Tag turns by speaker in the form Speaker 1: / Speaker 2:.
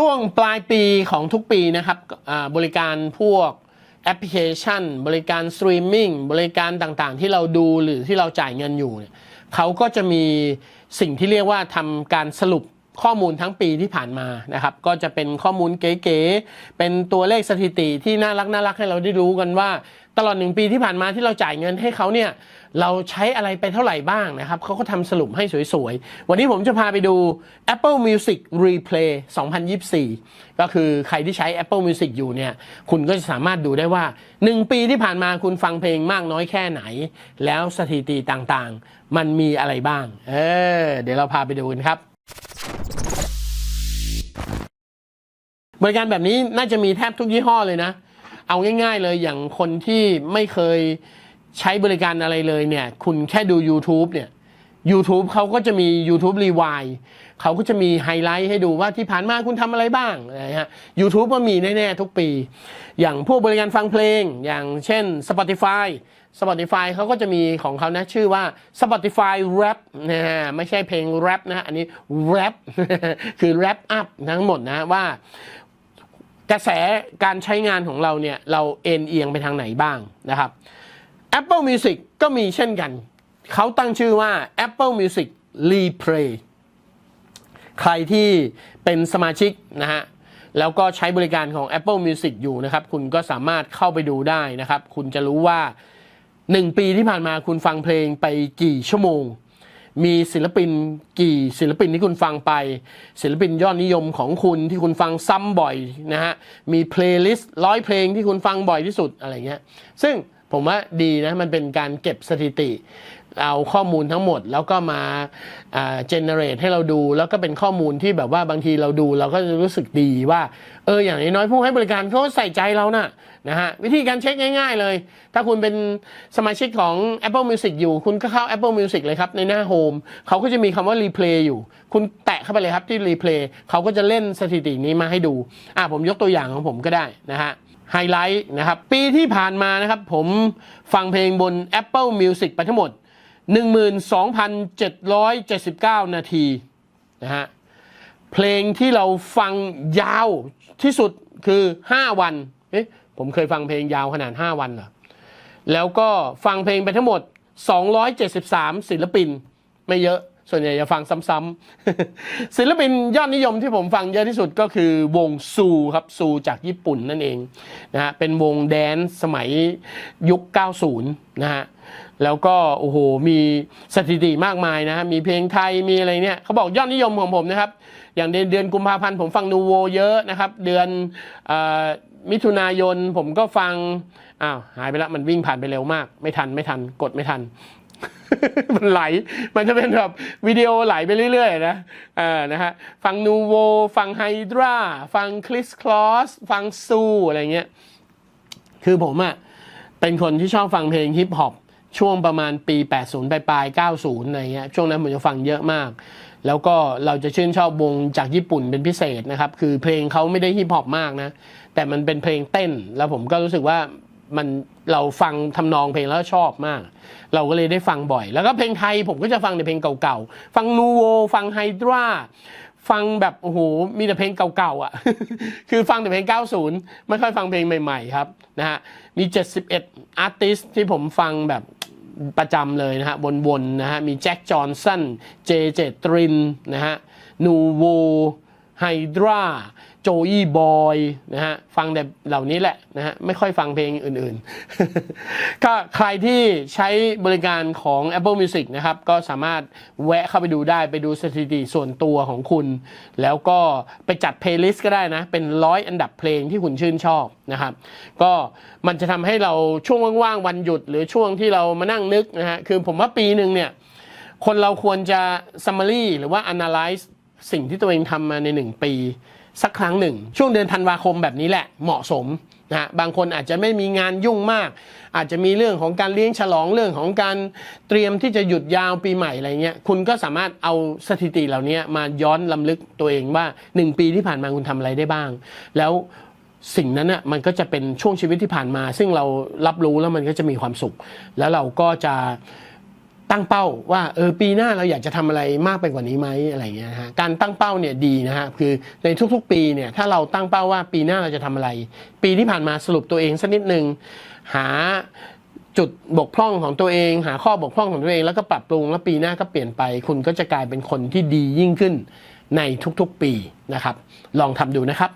Speaker 1: ช่วงปลายปีของทุกปีนะครับบริการพวกแอปพลิเคชัน บริการสตรีมมิ่งบริการต่างๆ ที่เราดูหรือที่เราจ่ายเงินอยู่เนี่ยเขาก็จะมีสิ่งที่เรียกว่าทำการสรุป ข้อมูลทั้งปีที่ผ่านมานะครับ ก็จะเป็นข้อมูลเก๋ๆเป็นตัวเลขสถิติที่น่ารักน่ารักให้เราได้รู้กันว่า ตลอดหนึ่งปีที่ผ่านมาที่เราจ่ายเงินให้เขาเนี่ยเราใช้อะไรไปเท่าไหร่บ้างนะครับเขาก็ทำสรุปให้สวยๆ วันนี้ผมจะพาไปดู Apple Music Replay 2024 ก็คือใครที่ใช้ Apple Music อยู่เนี่ย คุณก็จะสามารถดูได้ว่า 1 ปีที่ผ่านมาคุณฟังเพลงมากน้อยแค่ไหน แล้วสถิติต่างๆ มันมีอะไรบ้าง เออ เดี๋ยวเราพาไปดูกันครับ บริการแบบนี้น่าจะมีแทบทุกยี่ห้อเลยนะ เอาง่ายๆเลยอย่างคนที่ไม่เคยใช้บริการอะไรเลยเนี่ย คุณแค่ดู YouTube เนี่ย YouTube เขาก็จะมี YouTube Rewind เขาก็จะมีไฮไลท์ให้ดูว่าที่ผ่านมาคุณทำอะไรบ้างนะฮะ YouTube ก็มีแน่ๆทุกปี อย่างพวกบริการฟังเพลง อย่างเช่น Spotify Spotify เขาก็จะมีของเขานะชื่อว่า Spotify Rap นะฮะไม่ใช่เพลงแรปนะฮะอันนี้ Rap คือ Rap Up ทั้งหมดนะว่า กระแสการใช้งานของเราเนี่ยเราเอ็นเอียงไปทางไหนบ้างนะครับ Apple Music ก็มีเช่นกัน เขาตั้งชื่อว่า Apple Music Replay ใครที่เป็นสมาชิกนะฮะแล้วก็ใช้บริการของ Apple Music อยู่นะครับ คุณก็สามารถเข้าไปดูได้นะครับ คุณจะรู้ว่า 1 ปีที่ผ่านมาคุณฟังเพลงไปกี่ชั่วโมง มีศิลปินกี่ศิลปินที่คุณฟังไป ศิลปินยอดนิยมของคุณที่คุณฟังซ้ำบ่อยนะฮะมีเพลย์ลิสต์ร้อยเพลงที่คุณฟังบ่อยที่สุดอะไรเงี้ยซึ่งผมว่าดีนะมันเป็นการเก็บสถิติ เอาข้อมูลทั้งหมด แล้วก็มาเจเนเรตให้เราดู แล้วก็เป็นข้อมูลที่แบบว่าบางทีเราดูเราก็จะรู้สึกดีว่าเอออย่างน้อยผู้ให้บริการเขาใส่ใจเรานะนะฮะวิธีการเช็คง่ายๆเลย ถ้าคุณเป็นสมาชิกของ Apple Music อยู่ คุณก็เข้า Apple Music เลยครับ ในหน้าโฮมเขาก็จะมีคำว่า Replay อยู่ คุณแตะเข้าไปเลยครับที่ Replay เขาก็จะเล่นสถิตินี้มาให้ดูอะผมยกตัวอย่างของผมก็ได้นะฮะไฮไลท์นะครับ ปีที่ผ่านมานะครับ ผมฟังเพลงบน Apple Music ไปทั้งหมด 12,779 นาทีนะฮะเพลงที่เราฟังยาวที่สุดคือ 5 วันเอ๊ะผมเคยฟังเพลงยาวขนาด 5 วันเหรอแล้วก็ฟังเพลงไปทั้งหมด 273 ศิลปินไม่เยอะ ส่วนใหญ่จะฟังซ้ำๆศิลปินยอดนิยมที่ผมฟังเยอะที่สุดก็คือวงซูครับซูจากญี่ปุ่นนั่นเองนะฮะเป็นวงแดนสมัยยุค 90 นะฮะแล้วก็โอ้โหมีสถิติมากมายนะฮะมีเพลงไทยมีอะไรเนี่ยเขาบอกยอดนิยมของผมนะครับ อย่างเดือนเดือนกุมภาพันธ์ผมฟังนูโวเยอะนะครับ เดือนอมิถุนายนผมก็ฟังอ้าวหายไปแล้วมันวิ่งผ่านไปเร็วมาก ไม่ทันไม่ทันกดไม่ทัน มันไหล มันจะเป็นแบบวิดีโอไหลไปเรื่อยๆนะเออนะฮะ ฟังนูโว ฟังไฮดราฟังคลิสคลอส ฟังซูอะไรเงี้ย คือผมอะ่ะเป็นคนที่ชอบฟังเพลงฮิปฮอปช่วงประมาณปี 80 ปลายปลายๆ90 อะไรเงี้ย ช่วงนั้นผมจะฟังเยอะมาก แล้วก็เราจะชื่นชอบวงจากญี่ปุ่นเป็นพิเศษนะครับ คือเพลงเขาไม่ได้ฮิปฮอปมากนะ แต่มันเป็นเพลงเต้น แล้วผมก็รู้สึกว่า มันเราฟังทำนองเพลงแล้วชอบมาก เราก็เลยได้ฟังบ่อย แล้วก็เพลงไทยผมก็จะฟังในเพลงเก่าๆ ฟังนูโวฟังไฮดราฟังแบบโอ้โหมีแต่เพลงเก่าๆอะ คือฟังแต่เพลง 90 ไม่ค่อยฟังเพลงใหม่ๆครับนะฮะมี 71 อาร์ติสที่ผมฟังแบบประจำเลยนะฮะวนๆนะฮะมีแจ็คจอห์นสันเจเจตรินนะฮะนูโว ไฮดราโจอี้บอยนะฮะฟังแต่เหล่านี้แหละนะฮะไม่ค่อยฟังเพลงอื่นๆ ก็ใครที่ใช้บริการของ Apple Music นะครับ ก็สามารถแวะเข้าไปดูได้ไปดูสถิติส่วนตัวของคุณ แล้วก็ไปจัดเพลย์ลิสต์ก็ได้นะ เป็นร้อยอันดับเพลงที่คุณชื่นชอบนะครับ ก็มันจะทำให้เราช่วงว่างๆ วันหยุด หรือช่วงที่เรามานั่งนึกนะฮะคือผมว่าปีหนึ่งเนี่ยคนเราควรจะ summary หรือว่า analyze สิ่งที่ตัวเองทำมาในหนึ่งปีสักครั้งหนึ่ง ช่วงเดือนธันวาคมแบบนี้แหละเหมาะสมนะฮะบางคนอาจจะไม่มีงานยุ่งมาก อาจจะมีเรื่องของการเลี้ยงฉลองเรื่องของการเตรียมที่จะหยุดยาวปีใหม่อะไรเงี้ยคุณก็สามารถเอาสถิติเหล่านี้มาย้อนลำลึกตัวเองว่า 1 ปีที่ผ่านมาคุณทำอะไรได้บ้าง แล้วสิ่งนั้นน่ะมันก็จะเป็นช่วงชีวิตที่ผ่านมา ซึ่งเรารับรู้แล้วมันก็จะมีความสุข แล้วเราก็จะ ตั้งเป้าว่าเออปีหน้าเราอยากจะทำอะไรมากไปกว่านี้ไหมอะไรเงี้ยนะฮะการตั้งเป้าเนี่ยดีนะฮะคือในทุกๆ ปีเนี่ยถ้าเราตั้งเป้าว่าปีหน้าเราจะทำอะไร ปีที่ผ่านมาสรุปตัวเองสักนิดหนึ่งหาจุดบกพร่องของตัวเอง หาข้อบกพร่องของตัวเองแล้วก็ปรับปรุงแล้วปีหน้าก็เปลี่ยนไป คุณก็จะกลายเป็นคนที่ดียิ่งขึ้นในทุกๆปีนะครับ ลองทำดูนะครับ